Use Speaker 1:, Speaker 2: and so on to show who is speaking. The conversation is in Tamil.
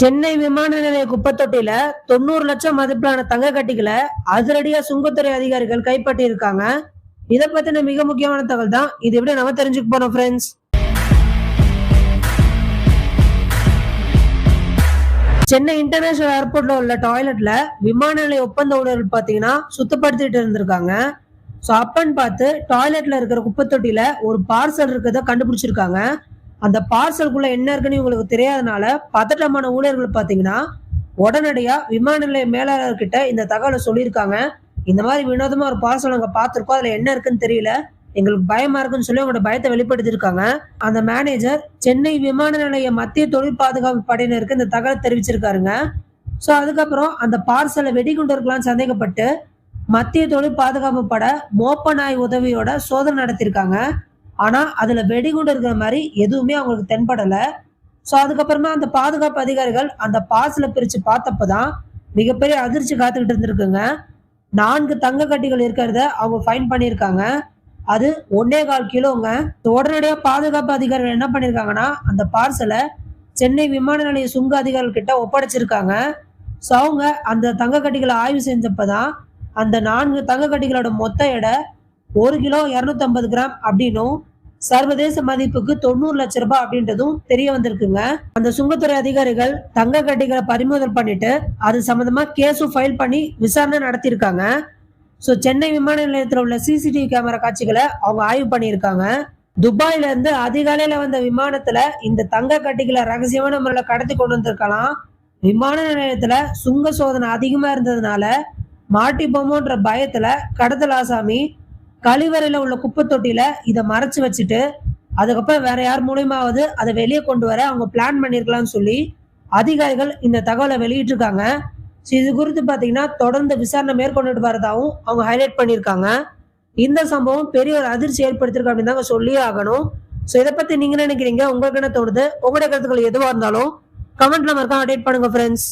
Speaker 1: சென்னை விமான நிலைய குப்பத்தொட்டியில தொண்ணூறு லட்சம் மதிப்பிலான தங்க கட்டிகளை அதிரடியா சுங்கத்துறை அதிகாரிகள் கைப்பற்றி இருக்காங்க இதை பத்தின மிக முக்கியமான தகவல் தான் இது எப்படி நம்ம தெரிஞ்சுக்க போறோம் ஃப்ரெண்ட்ஸ் சென்னை இன்டர்நேஷனல் ஏர்போர்ட்ல உள்ள டாய்லெட்ல விமான நிலைய ஒப்பந்த ஊழியர்கள் பாத்தீங்கன்னா சுத்தப்படுத்திட்டு இருந்திருக்காங்க. ஸோ அப்பன்னு பார்த்து டாய்லெட்ல இருக்கிற குப்பத்தொட்டியில ஒரு பார்சல் இருக்கிறத கண்டுபிடிச்சிருக்காங்க. அந்த பார்சலுக்குள்ள என்ன இருக்குன்னு உங்களுக்கு தெரியாதனால பதட்டமான ஊழியர்கள் பாத்தீங்கன்னா உடனடியா விமான நிலைய மேலாளர் கிட்ட இந்த தகவலை சொல்லியிருக்காங்க. இந்த மாதிரி வினோதமா ஒரு பார்சல் நாங்கள் பார்த்துருக்கோம். அதுல என்ன இருக்குன்னு தெரியல. எங்களுக்கு பயமா இருக்குன்னு சொல்லி அவங்களோட பயத்தை வெளிப்படுத்தியிருக்காங்க. அந்த மேனேஜர் சென்னை விமான நிலைய மத்திய தொழில் பாதுகாப்பு படையினருக்கு இந்த தகவலை தெரிவிச்சிருக்காருங்க. ஸோ அதுக்கப்புறம் அந்த பார்சலை வெடிகுண்டு இருக்கலாம்னு சந்தேகப்பட்டு மத்திய தொழில் பாதுகாப்பு படை மோப்ப நாய் உதவியோட சோதனை நடத்தியிருக்காங்க. ஆனா அதுல வெடிகுண்டு இருக்கிற மாதிரி எதுவுமே அவங்களுக்கு தென்படல. ஸோ அதுக்கப்புறமா அந்த பாதுகாப்பு அதிகாரிகள் அந்த பார்சலை பிரிச்சு பார்த்தப்பதான் மிகப்பெரிய அதிர்ச்சி காத்துக்கிட்டு இருந்திருக்குங்க. நான்கு தங்க கட்டிகள் இருக்கிறத அவங்க ஃபைன் பண்ணியிருக்காங்க. அது ஒன்னே கால் கிலோங்க. உடனடியாக பாதுகாப்பு அதிகாரிகள் என்ன பண்ணியிருக்காங்கன்னா அந்த பார்சலை சென்னை விமான நிலைய சுங்க அதிகாரிகள் கிட்ட ஒப்படைச்சிருக்காங்க. ஸோ அவங்க அந்த தங்க கட்டிகளை ஆய்வு செஞ்சப்பதான் அந்த நான்கு தங்க கட்டிகளோட மொத்த எடை ஒரு கிலோ இரநூத்தம்பது கிராம் அப்படின்னும் சர்வதேச மதிப்புக்கு தொண்ணூறு லட்ச ரூபாய் அப்படின்றதும் தெரிய வந்திருக்குங்க. அந்த சுங்கத்துறை அதிகாரிகள் தங்க கட்டிகளை பறிமுதல் பண்ணிட்டு அது சம்பந்தமா கேஸும் ஃபைல் பண்ணி விசாரணை நடத்தியிருக்காங்க. ஸோ சென்னை விமான நிலையத்தில் உள்ள சிசிடிவி கேமரா காட்சிகளை அவங்க ஆய்வு பண்ணியிருக்காங்க. துபாயில இருந்து அதிகாலையில வந்த விமானத்துல இந்த தங்க கட்டிகளை ரகசியமான முறையில் கடத்தி கொண்டு வந்திருக்கலாம். விமான நிலையத்துல சுங்க சோதனை அதிகமா இருந்ததுனால மாட்டிப்போமோன்ற பயத்துல கடத்தல் ஆசாமி கழிவறையில உள்ள குப்பை தொட்டியில இதை மறைச்சு வச்சுட்டு அதுக்கப்புறம் வேற யார் மூலியமாவது அதை வெளியே கொண்டு வர அவங்க பிளான் பண்ணிருக்கலாம்னு சொல்லி அதிகாரிகள் இந்த தகவலை வெளியிட்டிருக்காங்க. ஸோ இது குறித்து பார்த்தீங்கன்னா தொடர்ந்து விசாரணை மேற்கொண்டுட்டு வரதாகவும் அவங்க ஹைலைட் பண்ணியிருக்காங்க. இந்த சம்பவம் பெரிய ஒரு அதிர்ச்சி ஏற்படுத்திருக்கு அப்படின்னு தாங்க சொல்லியே ஆகணும். ஸோ இதை பத்தி நீங்க நினைக்கிறீங்க? உங்களுக்கு என்ன தோணுது? உங்களுடைய கருத்துக்கள் எதுவாக இருந்தாலும் கமெண்ட்ல மறக்காம அப்டேட் பண்ணுங்க ஃப்ரெண்ட்ஸ்